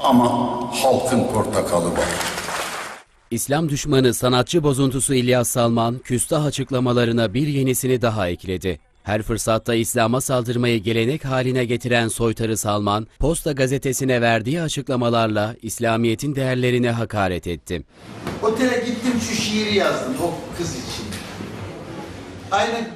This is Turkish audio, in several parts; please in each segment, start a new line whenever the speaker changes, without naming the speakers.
ama halkın portakalı var.
İslam düşmanı sanatçı bozuntusu İlyas Salman, küstah açıklamalarına bir yenisini daha ekledi. Her fırsatta İslam'a saldırmayı gelenek haline getiren soytarı Salman, Posta gazetesine verdiği açıklamalarla İslamiyet'in değerlerine hakaret etti.
Otele gittim şu şiiri yazdım o kız için. Aynen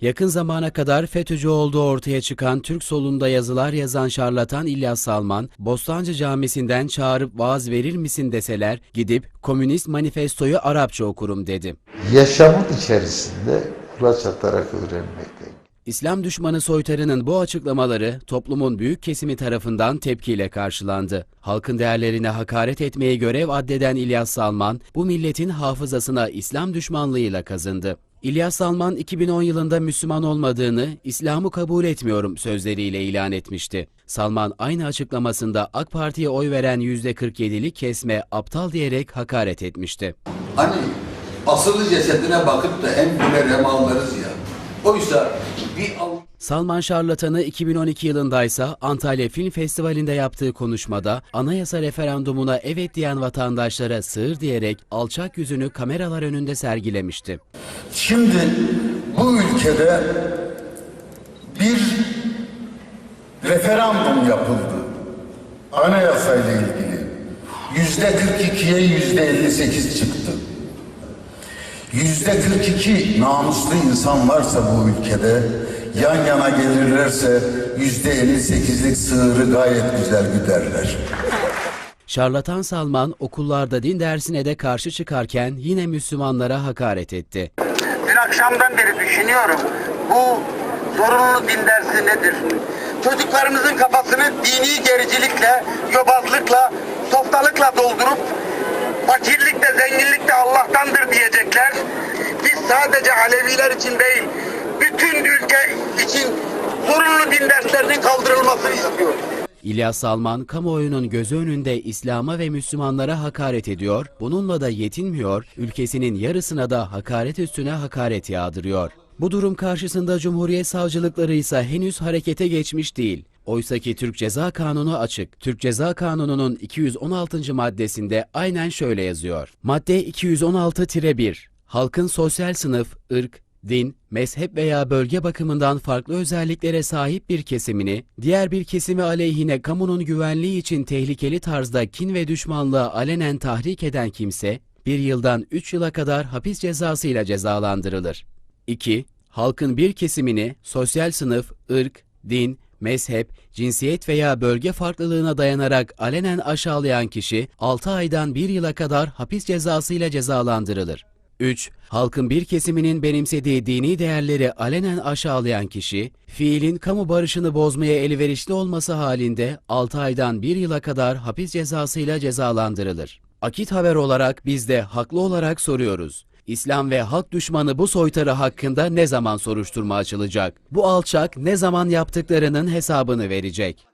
Yakın zamana kadar FETÖ'cü olduğu ortaya çıkan Türk solunda yazılar yazan şarlatan İlyas Salman, Bostancı Camisi'nden çağırıp vaaz verir misin deseler, gidip Komünist Manifestoyu Arapça okurum dedi.
yaşamın içerisinde kulaç atarak öğrenmekteyim.
İslam düşmanı soytarının bu açıklamaları toplumun büyük kesimi tarafından tepkiyle karşılandı. Halkın değerlerine hakaret etmeye görev addeden İlyas Salman, bu milletin hafızasına İslam düşmanlığıyla kazındı. İlyas Salman 2010 yılında Müslüman olmadığını, İslam'ı kabul etmiyorum sözleriyle ilan etmişti. Salman aynı açıklamasında AK Parti'ye oy veren %47'lik kesme aptal diyerek hakaret etmişti.
Hani asılı cesedine bakıp da hem güler hem ağlarız ya. Oysa bir
Salman Şarlatan'ı 2012 yılındaysa Antalya Film Festivali'nde yaptığı konuşmada anayasa referandumuna evet diyen vatandaşlara sığır diyerek alçak yüzünü kameralar önünde sergilemişti.
Şimdi bu ülkede bir referandum yapıldı. Anayasayla ilgili. Yüzde 42'ye yüzde 58 çıktı. Yüzde 42 namuslu insan varsa bu ülkede yan yana gelirlerse yüzde 58'lik sığırı gayet güzel güderler.
Şarlatan Salman okullarda din dersine de karşı çıkarken yine Müslümanlara hakaret etti.
Dün akşamdan beri düşünüyorum. Bu zorunlu din dersi nedir? Çocuklarımızın kafasını dini gericilikle, yobazlıkla, softalıkla doldurup fakirlik de zenginlik de Allah'tandır diyecekler. Sadece Aleviler için değil, bütün ülke için zorunlu din derslerinin kaldırılmasını istiyoruz.
İlyas Salman kamuoyunun gözü önünde İslam'a ve Müslümanlara hakaret ediyor, bununla da yetinmiyor, ülkesinin yarısına da hakaret üstüne hakaret yağdırıyor. Bu durum karşısında Cumhuriyet savcılıkları ise henüz harekete geçmiş değil. Oysaki Türk Ceza Kanunu açık. Türk Ceza Kanunu'nun 216. maddesinde aynen şöyle yazıyor. Madde 216-1 Halkın sosyal sınıf, ırk, din, mezhep veya bölge bakımından farklı özelliklere sahip bir kesimini, diğer bir kesimi aleyhine kamunun güvenliği için tehlikeli tarzda kin ve düşmanlığa alenen tahrik eden kimse, bir yıldan 3 yıla kadar hapis cezasıyla cezalandırılır. 2. Halkın bir kesimini sosyal sınıf, ırk, din, mezhep, cinsiyet veya bölge farklılığına dayanarak alenen aşağılayan kişi 6 aydan 1 yıla kadar hapis cezasıyla cezalandırılır. 3. Halkın bir kesiminin benimsediği dini değerleri alenen aşağılayan kişi, fiilin kamu barışını bozmaya elverişli olması halinde 6 aydan 1 yıla kadar hapis cezasıyla cezalandırılır. Akit Haber olarak biz de haklı olarak soruyoruz. İslam ve halk düşmanı bu soytarı hakkında ne zaman soruşturma açılacak? Bu alçak ne zaman yaptıklarının hesabını verecek?